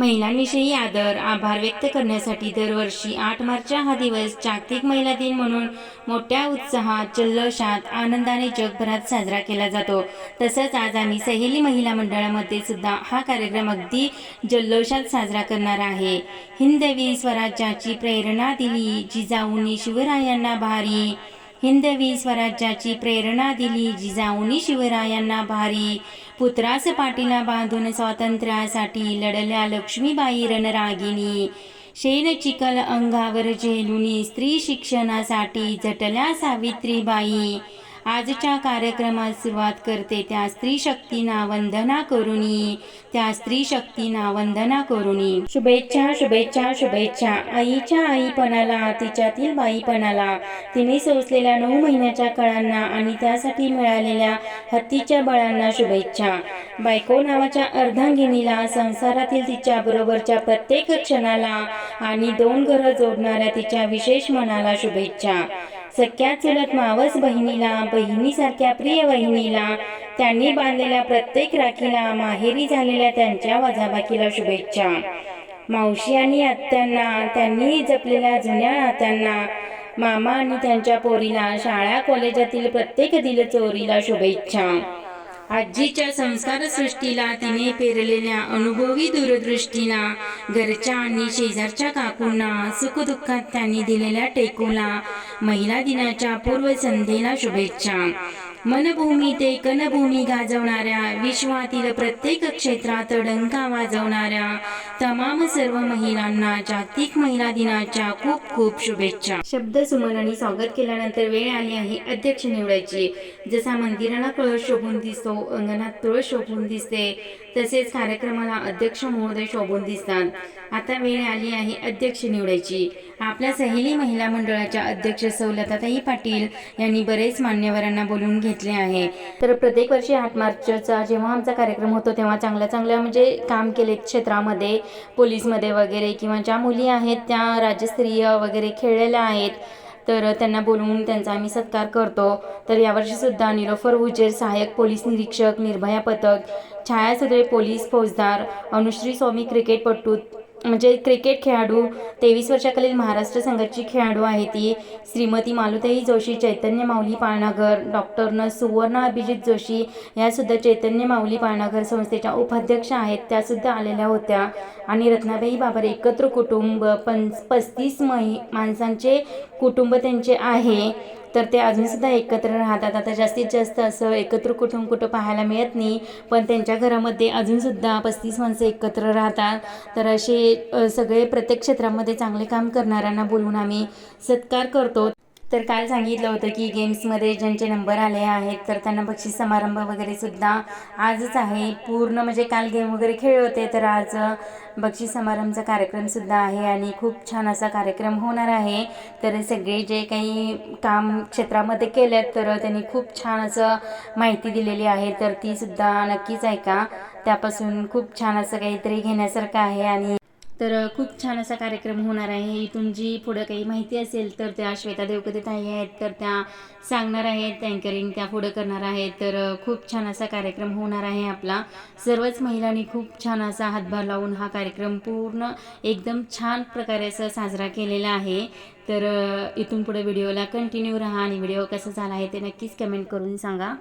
महिलांविषयी आदर आभार व्यक्त करण्यासाठी दरवर्षी आठ मार्च हा दिवस जागतिक महिला दिन म्हणून मोठ्या उत्साहात जल्लोषात आनंदाने जगभरात साजरा केला जातो. तसंच आज आम्ही सहेली महिला मंडळामध्ये सुद्धा हा कार्यक्रम अगदी जल्लोषात साजरा करणार आहे. हिंदवी स्वराज्याची प्रेरणा दिली जिजाऊनी शिवरायांना भारी. हिंदवी स्वराज्याची प्रेरणा दिली जिजाऊनी शिवरायांना भारी. पुत्रास पाटीला बांधून स्वातंत्र्यासाठी लढल्या लक्ष्मीबाई रणरागिणी. शेण चिकल अंगावर झेलुनी स्त्री शिक्षणासाठी झटल्या सावित्रीबाई. आजच्या कार्यक्रमात सुरुवात करते. त्या स्त्री शक्तीना वंदना करुणी. त्या स्त्री शक्तीना वंदना करुणी. शुभेच्छा शुभेच्छा शुभेच्छा. आईच्या आईपणाला तिच्यातील बाईपणाला. तिने सोसलेल्या नऊ महिन्याच्या कळांना आणि त्यासाठी मिळालेल्या हत्तीच्या बळांना शुभेच्छा. बायको नावाच्या अर्धांगिनीला संसारातील तिच्या बरोबरच्या प्रत्येक क्षणाला आणि दोन घरं जोडणाऱ्या तिच्या विशेष मनाला शुभेच्छा. सख्या चुलत मावस बहिणीला बहिणीसारख्या प्रिय बहिणीला त्यांनी बांधलेल्या प्रत्येक राखीला माहेरी झालेल्या त्यांच्या वजाबाकीला शुभेच्छा. मावशी आणि आत्यांना त्यांनी जपलेल्या जुन्या नात्यांना मामा आणि त्यांच्या पोरीला शाळा कॉलेजातील प्रत्येक दिल चोरीला शुभेच्छा. आजीच्या संस्कार सृष्टीला तिने पेरलेल्या अनुभवी दूरदृष्टीला घरच्या आणि शेजारच्या काकूंना सुखदुःखात त्यांनी दिलेल्या टेकूला महिला दिनाच्या पूर्वसंध्येला शुभेच्छा. मनभूमी ते कनभूमी गाजवणाऱ्या विश्वातील प्रत्येक क्षेत्रात डंका वाजवणाऱ्या तमाम सर्व महिलांना जागतिक महिला दिनाच्या खूप खूप शुभेच्छा. शब्द सुमन आणि स्वागत केल्यानंतर वेळ आली आहे अध्यक्ष निवडायची. जसा मंदिराला कळस शोभून दिसतो अंगणात तुळस शोभून दिसते. तसेच कार्यक्रमाला अध्यक्ष महोदय शोभून दिसतात. आता वेळ आली आहे अध्यक्ष निवडायची. आपल्या सहेली महिला मंडळाच्या अध्यक्ष सवलताताई पाटील यांनी बरेच मान्यवरांना बोलून घेतले आहे. तर प्रत्येक वर्षी आठ मार्चचा जेव्हा आमचा कार्यक्रम होतो तेव्हा चांगल्या चांगल्या म्हणजे काम केले क्षेत्रामध्ये पोलीसमध्ये वगैरे किंवा ज्या मुली आहेत त्या राज्यस्तरीय वगैरे खेळलेल्या आहेत तर त्यांना बोलवून त्यांचा आम्ही सत्कार करतो. तर यावर्षीसुद्धा निरोफर उजेर सहाय्यक पोलीस निरीक्षक निर्भया पथक छायासुद्रे पोलीस फौजदार अनुश्री स्वामी क्रिकेटपटू म्हणजे क्रिकेट खेळाडू तेवीस वर्षाखालील महाराष्ट्र संघाची खेळाडू आहे ती. श्रीमती मालुताई जोशी चैतन्य माऊली पाळणाघर डॉक्टर न सुवर्ण अभिजित जोशी यासुद्धा चैतन्य माऊली पाळणाघर संस्थेच्या उपाध्यक्ष आहेत. त्यासुद्धा आलेल्या होत्या. आणि रत्नाबाई बाबर एकत्र कुटुंब पं पस्तीस मही माणसांचे कुटुंब त्यांचे आहे. तर ते अजूनसुद्धा एकत्र राहतात. आता जास्तीत जास्त असं एकत्र कुठून कुठं पाहायला मिळत नाही पण त्यांच्या घरामध्ये अजूनसुद्धा पस्तीस माणसं एकत्र राहतात. तर असे सगळे प्रत्येक क्षेत्रामध्ये चांगले काम करणाऱ्यांना बोलून आम्ही सत्कार करतो. तर काल सांगितलं होतं की गेम्समध्ये ज्यांचे नंबर आले आहेत तर त्यांना बक्षीस समारंभ वगैरे सुद्धा आजच आहे. पूर्ण म्हणजे काल गेम वगैरे खेळले होते तर आज बक्षीस समारंभचा कार्यक्रमसुद्धा आहे आणि खूप छान असा कार्यक्रम होणार आहे. तर सगळे जे काही काम क्षेत्रामध्ये केलेत तर त्यांनी खूप छान असं माहिती दिलेली आहे. तर ती सुद्धा नक्कीच ऐका. त्यापासून खूप छान असं काहीतरी घेण्यासारखं आहे आणि तर खूप छान असा कार्यक्रम होणार आहे. इथून जी पुढं काही माहिती असेल तर त्या श्वेता देवकते ताई आहेत तर त्या सांगणार आहेत अँकरिंग त्या पुढं करणार आहेत. तर खूप छान असा कार्यक्रम होणार आहे आपला. सर्वच महिलांनी खूप छान असा हातभार लावून हा कार्यक्रम पूर्ण एकदम छान प्रकारे असं साजरा केलेला आहे. तर इथून पुढे व्हिडिओला कंटिन्यू राहा आणि व्हिडिओ कसा झाला आहे ते नक्कीच कमेंट करून सांगा.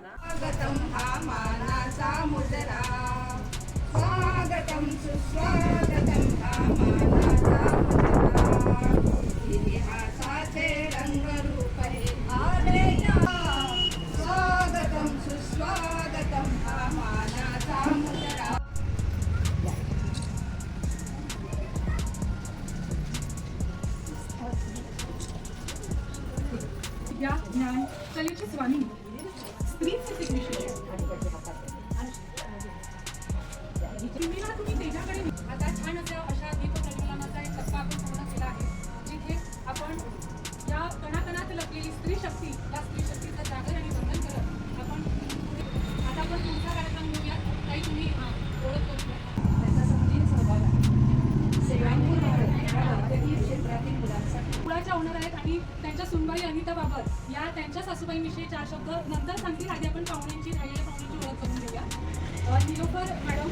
पाहणार आहेत आणि त्यांच्या सुनबाई अनिता बाबत या त्यांच्या सासूबाईविषयी चार शब्द नंतर सांगतील. आधी आपण पाहुण्यांची राहिलेल्या पाहुण्यांची ओळख करून घेऊया. निलोफर मॅडम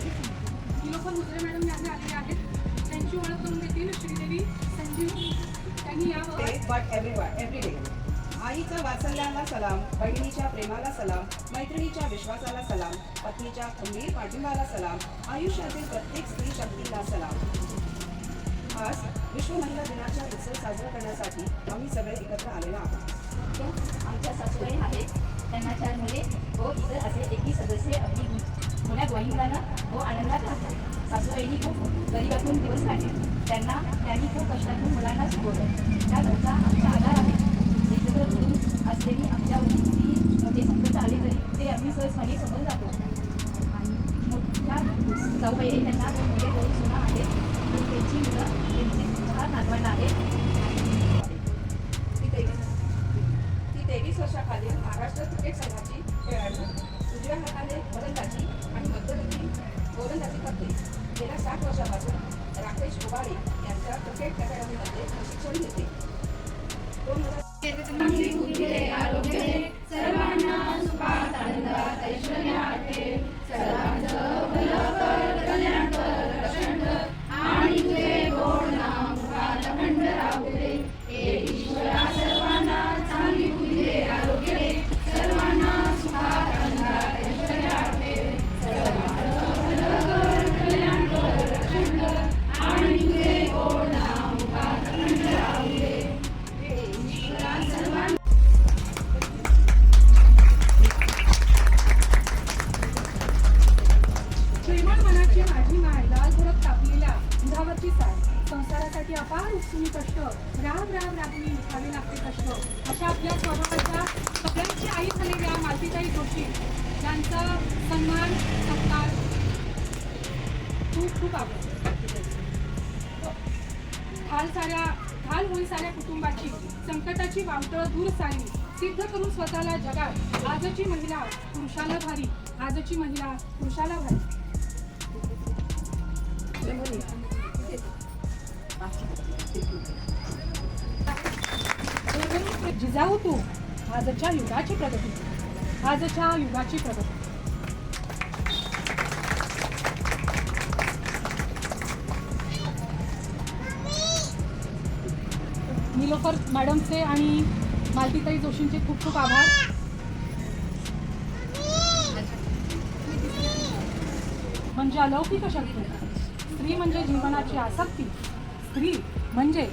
निलोफर मुद्रे मॅडम यांना आलेले आहेत. त्यांची ओळख करून देतील श्रीदेवी संजीव. त्यांनी या आईचा वात्सल्याला सलाम बहिणीच्या प्रेमाला सलाम मैत्रिणीच्या विश्वासाला सलाम पत्नीच्या खंबीर पाठिंबाला सलाम आयुष्यातील प्रत्येक स्त्री शक्तीला सलाम. आज विश्व महिला दिनाचा उत्सव साजरा करण्यासाठी आम्ही सगळे एकत्र आलेलो आहोत. आमच्या सासूबाई आहेत. त्यांना चार मुले व इतर असे एकही सदस्य अगदी पुण्यात गोविंदांना व आनंदात राहतात. सासूबाईंनी खूप गरिबातून दिवस काढले. त्यांना त्यांनी खूप कष्टातून मुलांना शिकवलं. त्या घरचा आमचा आधार आहे. एकत्र करून असलेली आमच्या किती मोठे संकट आले तरी ते आम्ही सहजपणे समोर जातो. आणि मोठ्या जाऊबाई त्यांना मुले दोन सुना आहेत त्यांची मुलं त्यांची चार ती तेवीस ती तेवीस वर्षाखाली महाराष्ट्र क्रिकेट संघाची खेळाडू उजव्या हाताने गोलंदाजी आणि मध्यवर्ती गोलंदाजी करते. गेल्या सात वर्षापासून राकेश उबाळे यांच्या क्रिकेट अकॅडमीमध्ये प्रशिक्षण घेते. करून जगात आजची महिला पुरुषाला भारी आजची महिला पुरुषाला भारी. जिजाऊ तू आजच्या युगाची प्रगती. आजच्या युगाची प्रगती. निलोफर मॅडमचे आणि मालतीताई जोशींचे खूप खूप आभार. म्हणजे अलौकिक शक्ती स्त्री म्हणजे जीवनाची आसक्ती. स्त्री म्हणजे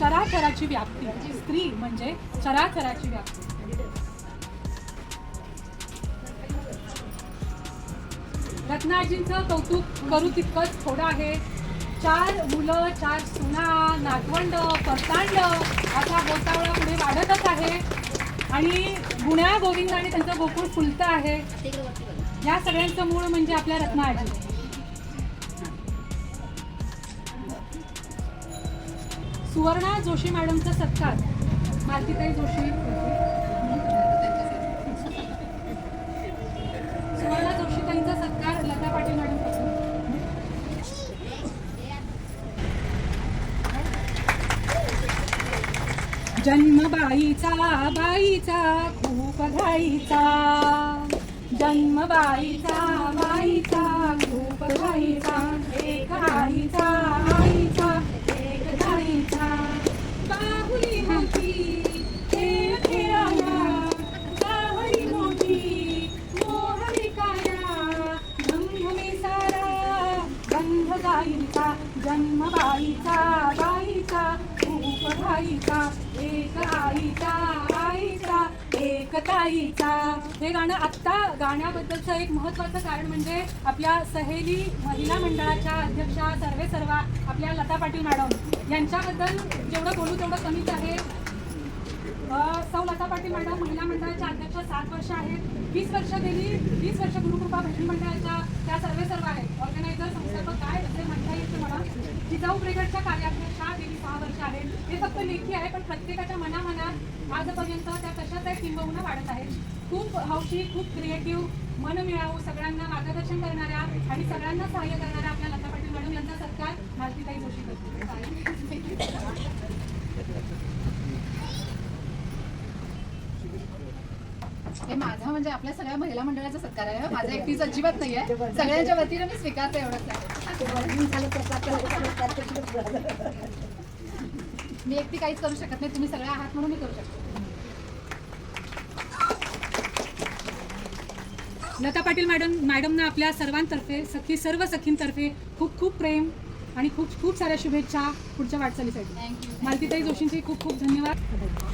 चराचराची व्याप्ती. स्त्री म्हणजे चराचराची व्याप्ती. रत्नाजींचं कौतुक करू तितकंच थोडं आहे. चार मुलं चार सुना नातवंड परतांड असा गोतावळा पुढे वाढतच आहे. आणि गुण्या गोविंदाने त्यांचं गोकुळ फुलतं आहे. या सगळ्यांचं मूळ म्हणजे आपल्या रत्नाजी. सुवर्णा जोशी मॅडमचा सत्कार. मालतीताई जोशी सुवर्णा जोशीताईंचा सत्कार लता पाटील मॅडम करतात. जन्म बाईचा बाईचा खूप घाईचा. जन्म बाईचा बाईचा. गाणं आत्ता गाण्याबद्दलचं एक महत्त्वाचं कारण म्हणजे आपल्या सहेली महिला मंडळाच्या अध्यक्षा सर्वे सर्वा आपल्या लता पाटील मॅडम यांच्याबद्दल जेवढं बोलू तेवढं कमीच आहे. सौ लता पाटील मॅडम महिला मंडळाच्या अध्यक्ष सात वर्ष आहेत. वीस वर्ष गेली वीस वर्ष गुरुकृपा भजन मंडळाच्या त्या सर्वे सर्व आहेत. ऑर्गनायझर संस्थापक काय असे म्हणता येते मला जिजाऊ ब्रिगेडच्या कार्याध्यक्ष सहा वर्ष आहेत हे फक्त लेखी आहे पण प्रत्येकाच्या मनामनात आजपर्यंत त्या कशाच आहे किंबहुना वाढत आहेत खूप हौशी खूप क्रिएटिव्ह मन मिळावू सगळ्यांना मार्गदर्शन करणाऱ्या आणि सगळ्यांना सहाय्य करणाऱ्या आपल्या लता पाटील मॅडम यांचा सत्कार मालतीताई जोशी करते हे माझा म्हणजे आपल्या सगळ्या महिला मंडळाचा सत्कार आहे. माझा एकटीच अजिबात नाहीये. सगळ्यांच्या वतीनं मी स्वीकारते एवढंच आहे. मी एकटी काहीच करू शकत नाही तुम्ही सगळे आहात म्हणून मी करू शकते. लता पाटील मॅडम मॅडमनं आपल्या सर्वांतर्फे सखी सर्व सखींतर्फे खूप खूप प्रेम आणि खूप खूप साऱ्या शुभेच्छा पुढच्या वाटचालीसाठी. थँक्यू मालतीताई जोशींचे खूप खूप धन्यवाद.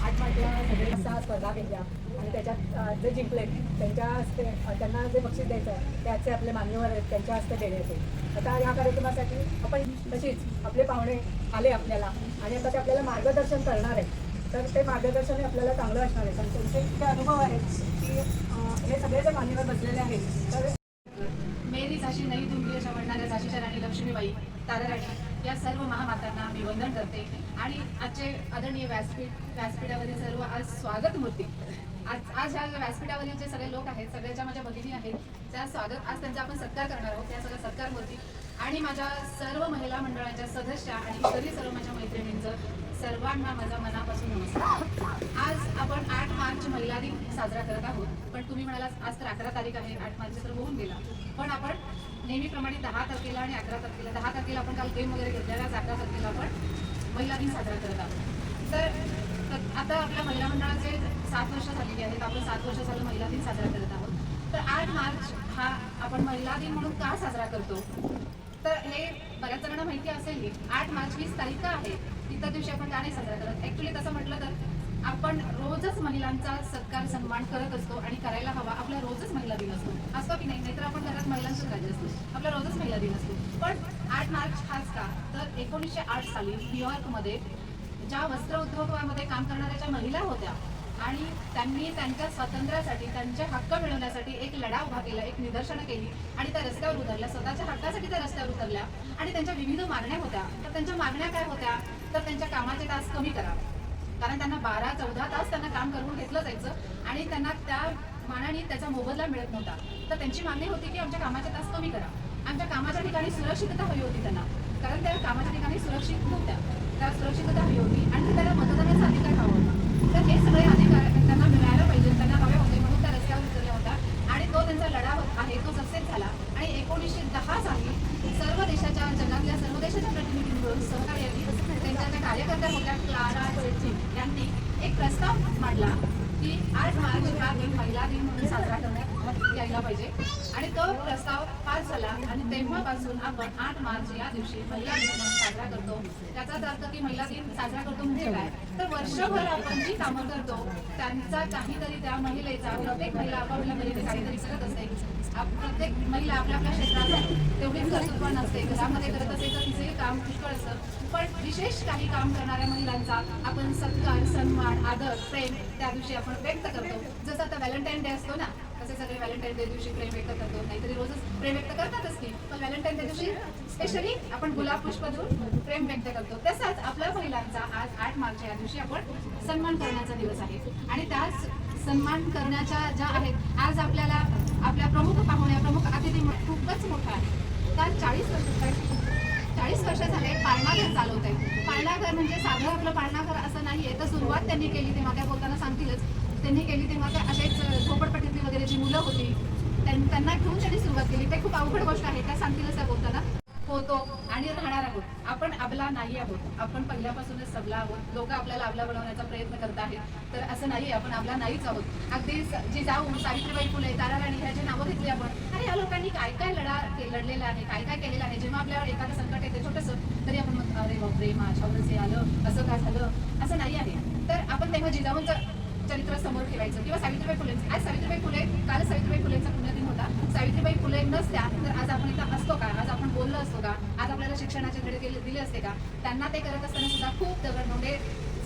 आठ माझ्या सगळ्या स्पर्धा घेतल्या आणि त्याच्यात जे जिंकले त्यांच्या हस्ते त्यांना जे बक्षीस द्यायचं आहे त्याचे आपले मान्यवर आहेत त्यांच्या हस्ते देण्यात येईल आता या कार्यक्रमासाठी आपण तशीच आपले पाहुणे आले आपल्याला. आणि आता ते आपल्याला मार्गदर्शन करणार आहे तर ते मार्गदर्शन हे आपल्याला चांगलं असणार आहे. कारण त्यांचे इतके अनुभव आहेत की हे सगळे जे मान्यवर बसलेले आहेत तर राणी ताराराणी या सर्व महामातांना मी वंदन करते. आणि आजचे आदरणीय व्यासपीठ व्यासपीठावरील सर्व आज स्वागत मूर्ती. आज आज ह्या व्यासपीठावरील जे सगळे लोक आहेत सगळ्याच्या माझ्या भगिनी आहेत त्या स्वागत आज त्यांचा आपण सत्कार करणार आहोत. त्या सगळ्या सत्कार मूर्ती आणि माझ्या सर्व महिला मंडळाच्या सदस्य आणि इतरही सर्व माझ्या मैत्रिणींचं सर्वांना माझा मनापासून नमस्कार. आज आपण आठ मार्च महिला दिन साजरा करत आहोत. पण तुम्ही म्हणाला आज तर अकरा तारीख आहे आठ मार्च तर होऊन गेला. पण आपण नेहमीप्रमाणे दहा तारखेला आणि अकरा तारखेला. दहा तारखेला आपण काल गेम वगैरे घेतलेला अकरा तारखेला आपण महिला दिन साजरा करत आहोत. तर आता आपल्या महिला मंडळाचे सात वर्ष झालेली आहेत आपण सात वर्ष झालं महिला दिन साजरा करत आहोत. तर आठ मार्च हा आपण महिला दिन म्हणून का साजरा करतो? तर हे बऱ्याच जणांना माहिती असेल की आठ मार्च वीस तारीख आहे? इतर दिवशी आपण का नाही साजरा करत? ऍक्च्युली तसं म्हटलं तर आपण रोजच महिलांचा सत्कार सन्मान करत असतो आणि करायला हवा आपला रोजच महिला दिन असतो. असतो की नाही? नाहीतर आपण घरात महिलांचं राज्य असतो. आपला रोजच महिला दिन असतो. पण आठ मार्च हाच का? तर एकोणीसशे आठ साली न्यूयॉर्कमध्ये ज्या वस्त्र उद्योगामध्ये काम करणाऱ्या ज्या महिला होत्या आणि त्यांनी त्यांच्या स्वातंत्र्यासाठी त्यांचे हक्क मिळवण्यासाठी एक लढा उभा केला एक निदर्शनं केली आणि त्या रस्त्यावर उतरल्या. स्वतःच्या हक्कासाठी त्या रस्त्यावर उतरल्या आणि त्यांच्या विविध मागण्या होत्या. तर त्यांच्या मागण्या काय होत्या? तर त्यांच्या कामाचे तास कमी करा. कारण त्यांना बारा चौदा तास त्यांना काम करून घेतलं जायचं आणि त्यांना त्या मानाने त्याचा मोबदला मिळत नव्हता. तर त्यांची मागणी होती की आमच्या कामाचे तास कमी करा. आमच्या कामाच्या ठिकाणी सुरक्षितता हवी होती त्यांना. कारण त्या कामाच्या ठिकाणी सुरक्षित नव्हत्या. त्या सुरक्षितता हवी होती आणि त्याला मतदानाचा अधिकार हवा होता. तर हे सगळे अधिकार त्यांना मिळायला पाहिजे. त्यांना हवे होते म्हणून त्या रस्त्यावर उतरल्या होता आणि तो त्यांचा लढा आहे तो सक्सेस झाला. आणि एकोणीसशे दहा साली सर्व देशाच्या जगातल्या सर्व देशाच्या प्रतिनिधींकडून सहकार्याने त्यांच्या ज्या कार्यकर्त्या होत्या क्लारा चेचिन यांनी एक प्रस्ताव मांडला की आज महाराष्ट्र हा दिन महिला दिन म्हणून साजरा करण्यात पाहिजे. आणि तो प्रस्ताव पास झाला आणि तेव्हापासून आपण आठ मार्च या दिवशी महिला दिन म्हणून साजरा करतो. त्याचाच अर्थ की महिला दिन साजरा करतो म्हणजे काय? तर वर्षभर आपण जी कामं करतो त्यांचा काहीतरी त्या महिलेचा प्रत्येक महिला आपापल्या महिलेने काहीतरी करत असते. प्रत्येक महिला आपल्या आपल्या क्षेत्रात तेवढीच कर्तृत्व नसते घरामध्ये करत असेल तर तिचेही काम पुष्कळ असतं. पण विशेष काही काम करणाऱ्या महिलांचा आपण सत्कार सन्मान आदर प्रेम त्या दिवशी आपण व्यक्त करतो. जसं आता व्हॅलेंटाईन डे असतो ना तसे सगळे व्हॅलेंटाईन डे दिवशी प्रेम व्यक्त करतो नाहीतरी रोजच प्रेम व्यक्त करतातच की. पण व्हॅलेंटाईन डे दिवशी स्पेशली आपण गुलाब पुष्प देऊन प्रेम व्यक्त करतो. तसाच आपल्या महिलांचा आज आठ मार्च या दिवशी आपण सन्मान करण्याचा दिवस आहे. आणि त्याच सन्मान करण्याच्या ज्या आहेत आज आपल्याला आपल्या प्रमुख पाहुण्या प्रमुख अतिथी खूपच मोठा आहे. त्या चाळीस वर्ष चाळीस वर्ष झाले पाळणाघर चालवत आहे पाळणाघर म्हणजे साधं आपलं पाळणाघर असं नाहीये. तर सुरुवात त्यांनी केली तेव्हा त्या बोलताना सांगतीलच. त्यांनी केली तेव्हा त्या असेच झोपडपट्टीतली वगैरे जी मुलं होती त्यां- त्यांना घेऊन त्यांनी सुरुवात केली. ते खूप अवघड गोष्ट आहे त्या सांगतील असं बोलताना. होतो आणि राहणार आहोत. आपण अबला नाही आहोत. आपण पहिल्यापासूनच सबला आहोत. लोक आपल्याला अबला बनवण्याचा प्रयत्न करत आहेत. तर असं नाही आपण अबला नाहीच आहोत. अगदी जे जी जाऊ सावित्रीबाई फुले ताराराणी ह्याची नावं घेतली आपण अरे या लोकांनी काय काय लढा लढलेला आहे काय काय केलेलं आहे? जेव्हा आपल्यावर एखादं संकट येते छोटंसं तरी आपण मग अरे बापरे माझ्यावरच हे आलं. असं का झालं? असं नाही आहे. तर आपण तेव्हा जिजाऊंचं चरित्र समोर ठेवायचं. किंवा सावित्रीबाई फुले. आज सावित्रीबाई फुले काल सावित्रीबाई फुलेंचा पुण्यदिन होता. सावित्रीबाई फुले नसत्या तर आज आपण इथं असतो का? आज आपण बोललो असतो का? आज आपल्याला शिक्षणाचे धडे केले दिले असते का? त्यांना ते करत असताना सुद्धा खूप दगडमोडे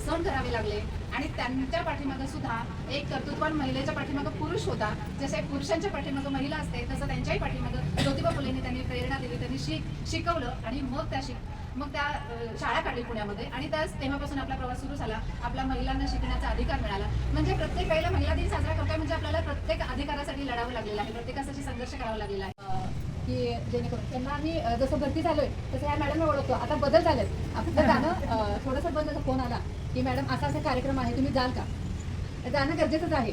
सहन करावे लागले. आणि त्यांच्या पाठीमागं सुद्धा एक कर्तृत्वान महिलेच्या पाठीमागं पुरुष होता. जसे पुरुषांच्या पाठीमागं महिला असते तसं त्यांच्याही पाठीमागं ज्योतिबा फुलेंनी त्यांनी प्रेरणा दिली त्यांनी शिक शिकवलं आणि मग त्या शिक मग त्या शाळा काढली पुण्यामध्ये आणि त्याच तेव्हापासून आपला प्रवास सुरू झाला. आपल्या महिलांना शिकण्याचा अधिकार मिळाला. म्हणजे प्रत्येक वेळेला महिला दिन साजरा करतोय म्हणजे आपल्याला प्रत्येक अधिकारासाठी लढावं लागलेलं आहे. प्रत्येकासाठी संघर्ष करावा लागलेला आहे. की जेणेकरून त्यांना आम्ही जसं भरती झालोय तसं या मॅडमला ओळखतो. आता बदल झालेत. आपलं गाणं थोडंसं बंद फोन आला की मॅडम असा असा कार्यक्रम आहे तुम्ही जाल का? जाणं गरजेचंच आहे.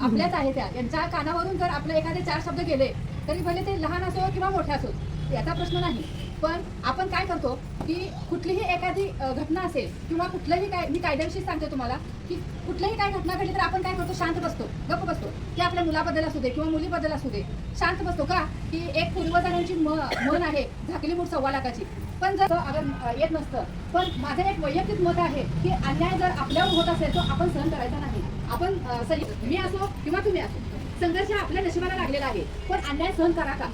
आपल्याच आहे त्या. यांच्या कानावरून जर आपले एखादे चार शब्द गेले तरी भले ते लहान असो किंवा मोठे असो याचा प्रश्न नाही. पण आपण काय करतो? की कुठलीही एखादी घटना असेल किंवा कुठलंही काय मी कायद्याविषयी सांगते तुम्हाला की कुठलीही काय घटना घडली तर आपण काय करतो? शांत बसतो गप्प बसतो. की आपल्या मुलाबद्दल असू दे किंवा मुलीबद्दल असू दे शांत बसतो का? की एक पूर्वजांची म मन आहे झाकली मूठ सव्वा लाखाची. पण जर अगर येत नसतं पण माझं एक वैयक्तिक मत आहे की अन्याय जर आपल्यावर होत असेल तर आपण सहन करायचा नाही. आपण सरी मी असो किंवा तुम्ही असो संघर्ष आपल्या नशिबाला लागलेला आहे पण अन्याय सहन करा का?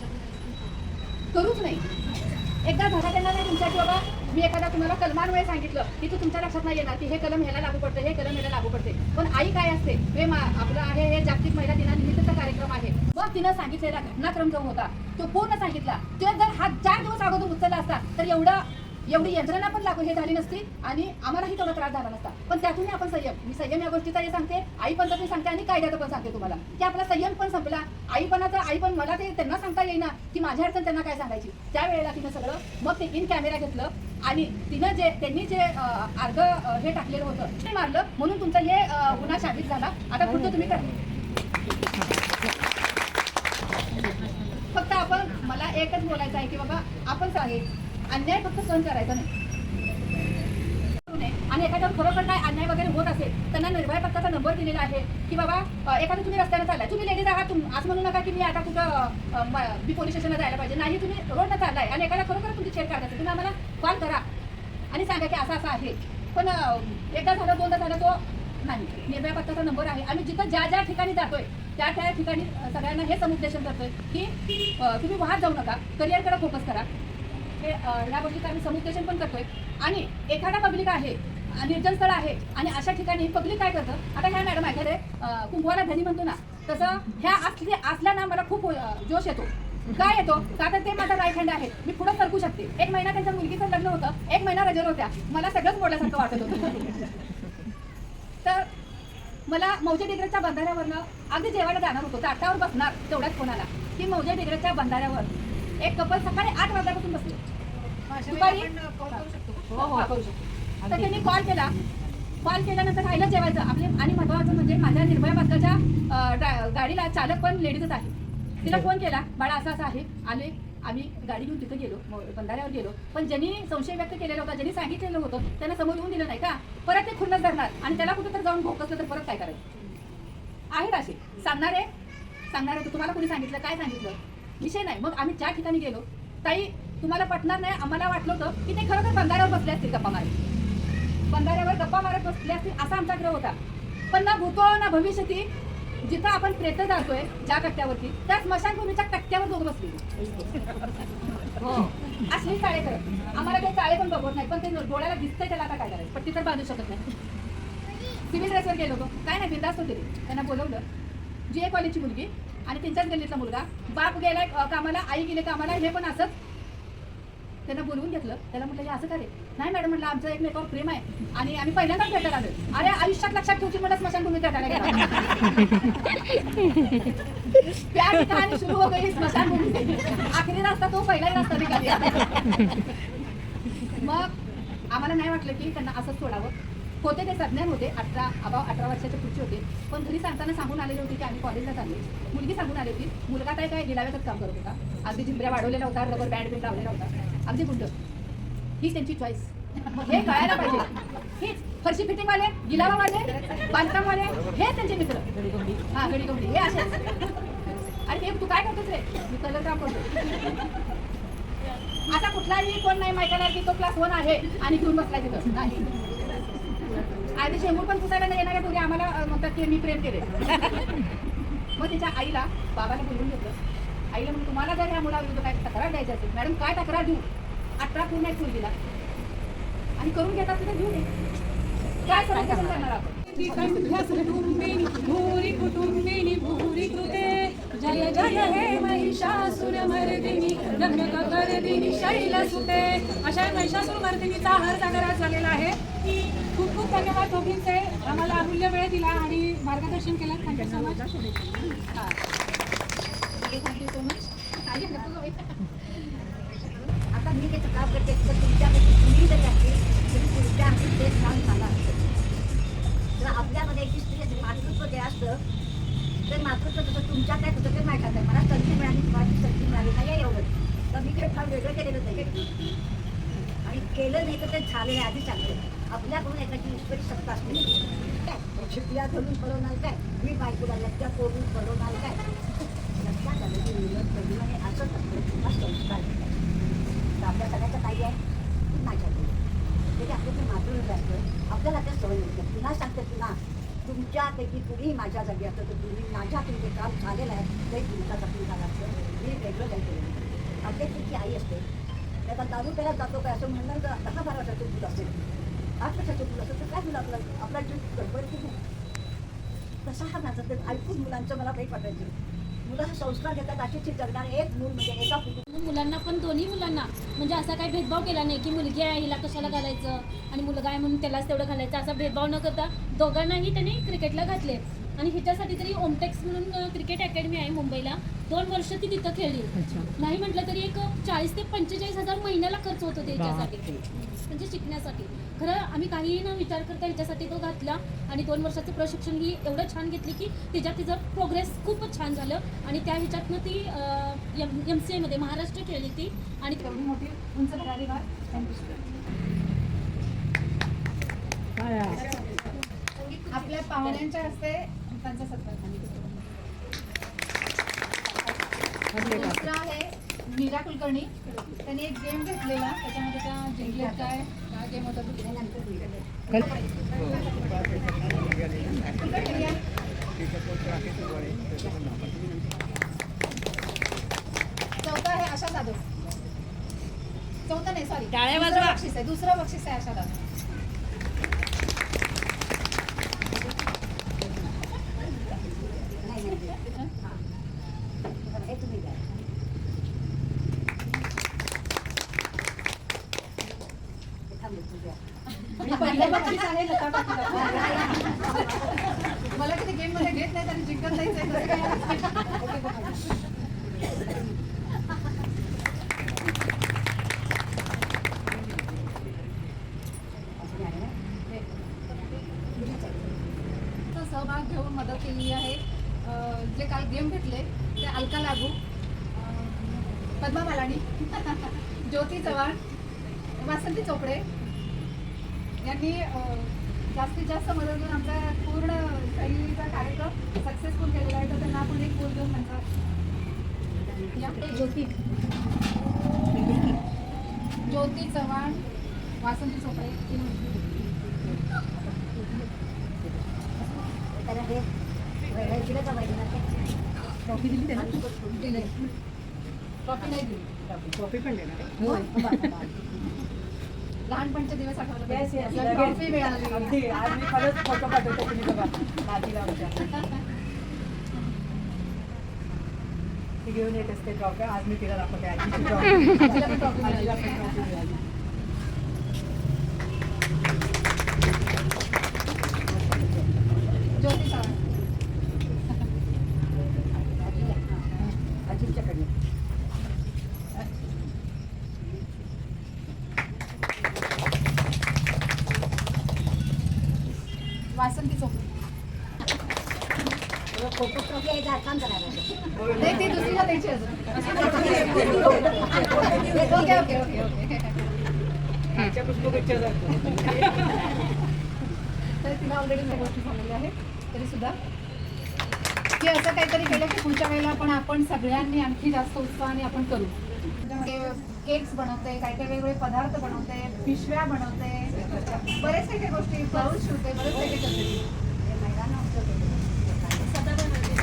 करूच नाही. एकदा धडा देणार नाही तुमच्या की बाबा मी एखादा तुम्हाला कलमांमुळे सांगितलं की तू तुमच्या लक्षात नाही येणार की हे कलम ह्याला लागू पडतं हे कलम ह्याला लागू पडते. पण आई काय असते हे मा- आपलं आहे हे जागतिक महिला दिनानिमित्तचा कार्यक्रम आहे. मग तिनं सांगितलेला घटनाक्रम जो होता तो पूर्ण सांगितला. तो जर हा चार दिवस अगोदर उचलला असता तर एवढा एवढी यंत्रणा पण लागू हे झाली नसती आणि आम्हालाही तेवढा त्रास झाला नसता. पण त्यातूनही आपण संयम मी संयम या गोष्टीचा हे सांगते आई पण तसं सांगते आणि कायद्याचं पण सांगते तुम्हाला. की आपला संयम पण संपला. आईपणाचा आई पण मला ते त्यांना सांगता येईना की माझ्या अडचण त्यांना काय सांगायची. त्या वेळेला तिनं सगळं मग ते इन कॅमेरा घेतलं आणि तिनं जे त्यांनी जे अं, अर्ध हे टाकलेलं होतं ते मारलं. म्हणून तुमचा हे गुन्हा शाबित झाला. आता पुढचं तुम्ही करा. फक्त आपण मला एकच बोलायचं आहे की बाबा आपण सांगेल अन्याय फक्त सहन करायचा नाही. करू नये. आणि एखाद्यावर खरोखर काय अन्याय वगैरे होत असेल त्यांना निर्भय पत्ताचा नंबर दिलेला आहे की बाबा अ, एखादं तुम्ही रस्त्याने चाललाय तुम्ही लेडीज आहात तुम्ही असं म्हणू नका की मी आता कुठं मी पोलीस स्टेशनला जायला पाहिजे. नाही तुम्ही रोडनं चाललाय आणि एखादा खरोखर तुमची छेड काढायचं तुम्ही आम्हाला कॉल करा आणि सांगा की असं असं आहे. पण एकदा झालं दोनदा झालं तो नाही. निर्भय पत्ताचा नंबर आहे. आम्ही जिथं ज्या ज्या ठिकाणी जातोय त्या त्या ठिकाणी सगळ्यांना हे समुपदेशन करतोय की तुम्ही वाहत जाऊ नका करिअरकडे फोकस करा. हे ह्या गोष्टीचं आम्ही समुपदेशन पण करतोय. आणि एखादा पब्लिक आहे निर्जनस्थळ निर्जन स्थळ आहे आणि अशा ठिकाणी पब्लिक काय करतं? आता ह्या मॅडम आहे कुंभवाला धनी म्हणतो ना तसं ह्या असले असल्या ना मला खूप जोश येतो. काय येतो? का तर ते माझा राईट हँड आहे. मी पुढे सरकू शकते. एक महिना त्यांच्या मुलगीचं लग्न होतं एक महिना रजेवर होत्या. मला सगळंच मोडल्यासारखं वाटत होतं. तर मला मौजे डिग्रजच्या बंधाऱ्यावरनं अगदी जेवायला जाणार होतो. ताटावर बसणार तेवढ्याच कोणाला? की मौजे डिग्रजच्या बंधाऱ्यावर एक कपल सकाळी आठ वाजल्यापासून बसले. दुपारी? हो हो करू शकतो. तर त्यांनी कॉल केला. कॉल केल्यानंतर राहिलं जेवायचं. आपले आणि महत्वाचं म्हणजे माझ्या निर्भया पथकाच्या गाडीला चालक पण लेडीजच आहे तिला फोन केला. बाळा असं असं आहे. आले. आम्ही गाडी घेऊन तिथं गेलो. बंधाऱ्यावर गेलो. पण ज्यांनी संशय व्यक्त केलेला होता ज्यांनी सांगितलेलं होतं त्यांना समोर येऊन दिलं नाही का? परत ते खुन्नस धरणार. आणि त्याला कुठं तर जाऊन भोकसलं तर परत काय करायचं? आहेत असे. सांगणारे सांगणारे तुम्हाला कोणी सांगितलं? काय सांगितलं? विषय नाही. मग आम्ही ज्या ठिकाणी गेलो ताई तुम्हाला पटणार नाही आम्हाला वाटलं होतं की ते खरोखर बंधाऱ्यावर बसले असतील गप्पा मारत. बंधाऱ्यावर गप्पा मारत बसले असतील असा आमचा ग्रह होता. पण ना भूतो ना भविष्यती जिथं आपण प्रेत जातोय ज्या कट्ट्यावरती त्या स्मशानभूमीच्या कट्ट्यावर दोघं बसले हो. असली चाळे करत आम्हाला ते चाळे पण बघवत नाही पण ते डोळ्याला दिसतंय त्याला आता काय करायचं? पट्टी तर बांधू शकत नाही. सिव्हिल ड्रेसवर गेलो होतो. काय नाही बिंदास्त होते त्यांना बोलवलं. जी ए कॉलेजची मुलगी आणि त्यांच्याच गल्लीतला मुलगा. बाप गेला कामाला आई गेले कामाला हे पण असंच. त्यांना बोलवून घेतलं. त्याला म्हटलं असं करे नाही मॅडम म्हटलं आमचं एकमेकावर प्रेम आहे. आणि आम्ही पहिल्यांदाच भेटायला आलो अरे आयुष्यात लक्षात ठेवची मला स्मशानभूमीत भेटायला गेला. प्यार सुरू हो गई स्मशान भूमी. आखरी रस्ता तो पहिलाही रस्ता निघाली. मग आम्हाला नाही वाटलं की त्यांना असंच सोडावं. होते ते सज्ञान होते अठरा अबाव अठरा वर्षाचे पुढचे होते. पण घरी सांगताना सांगून आलेले होते की आम्ही कॉलेजला चालले मुलगी सांगून आली होती मुलगा काय काय गिलाव्यातच काम करत होता. अगदी झिंबऱ्या वाढवलेला होता रबर बँड बिन लावलेला होता अगदी गुंड. ही त्यांची चॉईस हे कळायला पाहिजे. हेच फरशी फिटिंगवाले गिलावावाले बांधकामवाले हे त्यांचे मित्र. हा गडी गवडी हे असे आणि हे तू काय करतोस रे? मी कलर काम करतो आता कुठलाही कोण नाही माहिती की तो क्लास वन आहे आणि घेऊन बसला तिथं. नाही. आणि शेंबूर पण पुसायला नाही येणाऱ्या तुम्ही आम्हाला म्हणतात की मी प्रेम केले मग तिच्या आईला बाबाला बोलून घेतलं. आईला म्हणजे तुम्हाला जर ह्या मुलाविरुद्ध काय तक्रार द्यायची असेल मॅडम काय तक्रार देऊ? अठरा पूर्ण एक मुलगीला. आणि करून घेतात तिथे घेऊ नये काय समुपदेशन करणार? आपण भूरी कुटुंबिनी भूरी कृते. जय जय हे महिषासुरमर्दिनी रंगकर्दिनी शैलसुते अशा महिषासूर मर्दिनीचा हर साजरा झालेला आहे. खूप खूप धन्यवाद दोघींचे. आम्हाला अमूल्य वेळ दिला आणि मार्गदर्शन केलं. Thank you so much. Thank you so much आता मी ते काम करते तर तुमच्यापैकी तुम्ही जर असतील तरी पुढच्या हाती ते काम झालं असतं. जर आपल्यामध्ये एक स्त्री मातृत्व जे असतं ते मातृत्व जसं तुमच्या काय होतं ते माहिती आहे मला संधी मिळाली तुम्हाला संधी मिळाली नाही आहे एवढं. तर मी काही फार वेगळं केलेलं नाही आणि केलं नाही तर ते झालेलं आहे, आधी चांगलं आपल्याकडून एखादी ईश्वरी सत्ता असते. काय? शिकल्या धरून पळवणार काय? मी बायकोला लग्या करून पळवणार काय? लक्षात आलं की हे असंच असतं हा संस्कार तर आपल्या सगळ्याचं काही आहे माझ्याकडे म्हणजे आपलं ते मातृ असतं आपल्याला त्या सवय नसते पुन्हा सांगते पुन्हा तुमच्यापैकी कुणी माझ्या जागी असतं तर तुम्ही माझ्यातून जे काम झालेलं आहे ते तुमच्यासाठी झालं असतं मी वेगळं काही केलं नाही. तिची आई असते त्याचा दारू त्याला जातो काय असं म्हणणार तर दहा बारा वर्षाचं दूध असेल आठ वर्षाचं दूध असेल तर काय मुलं आपला आपला जीव गडबड की नाही तसा हा माझा ते ऐकून मुलांचं मला काही वाटायचं मुलं संस्कार घेतात अशीच जगणार एक मूल म्हणजे एका मुलांना पण दोन्ही मुलांना. म्हणजे असा काही भेदभाव केला नाही की मुलगी आहे हिला कशाला घालायचं? आणि मुलगा आहे म्हणून त्यालाच तेवढं घालायचं. असा भेदभाव न करता दोघांनाही त्याने क्रिकेटला घातले. आणि हिच्यासाठी तरी ओमटेक्स म्हणून क्रिकेट अकॅडमी आहे मुंबईला. दोन वर्ष ती तिथं खेळली. नाही म्हटलं तरी एक चाळीस ते पंचेचाळीस हजार महिन्याला खर्च होतो त्याच्यासाठी म्हणजे शिकण्यासाठी. खरं आम्ही काहीही न विचार करता ह्याच्यासाठी तो घातला आणि दोन वर्षाचं प्रशिक्षण ही एवढं छान घेतली की तिच्यात तिचं प्रोग्रेस खूपच छान झालं. आणि त्या ह्याच्यातनं ती एम सी एमध्ये महाराष्ट्र खेळली ती. आणि तेवढी मोठी उंच भरारी वार आपल्या पाहुण्यांच्या हस्ते त्यांचा सत्कार. आहे मीरा कुलकर्णी. त्यांनी एक गेम घेतलेला. त्याच्यामध्ये त्या जिंकल्या. काय? तो. चौथा है आशा जाधव चौथा नहीं सॉरी दुसरं बक्षीस आहे दुसरं बक्षीस आहे आशा जाधव पद्मा मालानी ज्योती चव्हाण वासंती चोपडे यांनी जास्तीत जास्त मदत घेऊन आमचा पूर्ण शैलीचा कार्यक्रम सक्सेसफुल केलेला आहे तर त्यांना आपण एक बोल देऊन या, ज्योती ज्योती चव्हाण वासंती चोपडे त्याला हे दिलं का दिली ट्रॉफी नाही दिली. ट्रॉफी पण देणार लहानपणचे दिवस आठवले. ट्रॉफी मिळाली. आज मी खरंच फोटो पाठवतो तुम्ही बघा. नातीला आमच्या. ती घेऊन येत असते ट्रॉफ्या आज मी तिला दाखवते. आजीची ट्रॉफी आजीला पण trophy मिळाली. आजीला पण trophy मिळाली. ज्योती चव्हाण अजिंक्यकडे वासंती चोपडे फोटो ट्रॉफी आहे का काम करायला नाही ती दुसरीला द्यायची अजून ओके ओके ओके ओके आजच्या पुष्पगुच्छ जातो. तर तिला ऑलरेडी त्या गोष्टी झालेल्या आहेत. तरी सुद्धा. की असं काहीतरी केलं की पुढच्या वेळेला पण आपण सगळ्यांनी आणखी जास्त उत्साहाने आपण करू. म्हणजे त्याच्यामध्ये केक्स बनवते काही काही वेगवेगळे पदार्थ बनवते पिशव्या बनवते. बरेच काही गोष्टी ब्लाऊज शिवते बरेच काही काही करते ती.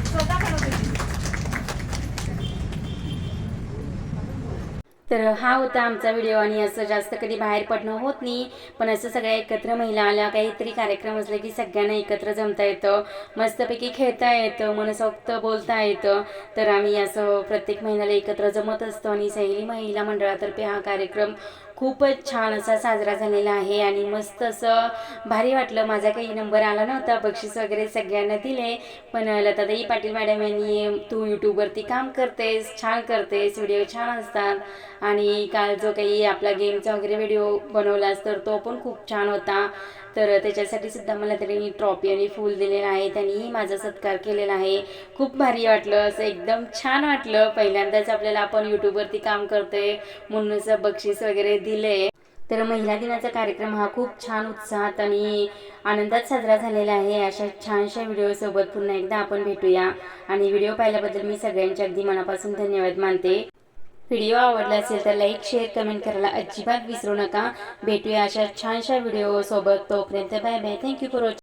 स्वतः बनवते. तर हा होता आमचा व्हिडिओ आणि असं जास्त कधी बाहेर पडणं होत नाही. पण असं सगळ्या एकत्र महिला आल्या काहीतरी कार्यक्रम असले की सगळ्यांना एकत्र जमता येतं. मस्तपैकी खेळता येतं मनसोक्त बोलता येतं. तर आम्ही असं प्रत्येक महिन्याला एकत्र जमत असतो आणि सहेली महिला मंडळातर्फे हा कार्यक्रम खूपच छान असा साजरा झालेला आहे आणि मस्त असं भारी वाटलं. माझा काही नंबर आला नव्हता बक्षीस वगैरे सगळ्यांना दिले. पण लताताई पाटील मॅडम यांनी तू यूट्यूबवरती काम करतेस छान करतेस व्हिडिओ छान असतात. आणि काल जो काही आपला गेमचा वगैरे व्हिडिओ बनवलास तर तो पण खूप छान होता. तर त्याच्यासाठी सुद्धा मला त्यांनी ट्रॉफी आणि फूल दिलेलं आहे त्यांनीही माझा सत्कार केलेला आहे. खूप भारी वाटलं असं एकदम छान वाटलं. पहिल्यांदाच आपल्याला आपण यूट्यूबवरती काम करतोय म्हणून असं बक्षीस वगैरे दिले. तर महिला दिनाचा कार्यक्रम हा खूप छान उत्साहात आणि आनंदात साजरा झालेला आहे. अशा छानशा व्हिडिओसोबत पुन्हा एकदा आपण भेटूया. आणि व्हिडिओ पाहिल्याबद्दल मी सगळ्यांच्या अगदी मनापासून धन्यवाद मानते. व्हिडिओ आवडला असेल तर लाईक शेअर कमेंट करायला अजिबात विसरू नका. भेटूया अशा छानशा व्हिडिओसोबत. तोपर्यंत bye bye. Thank you for watching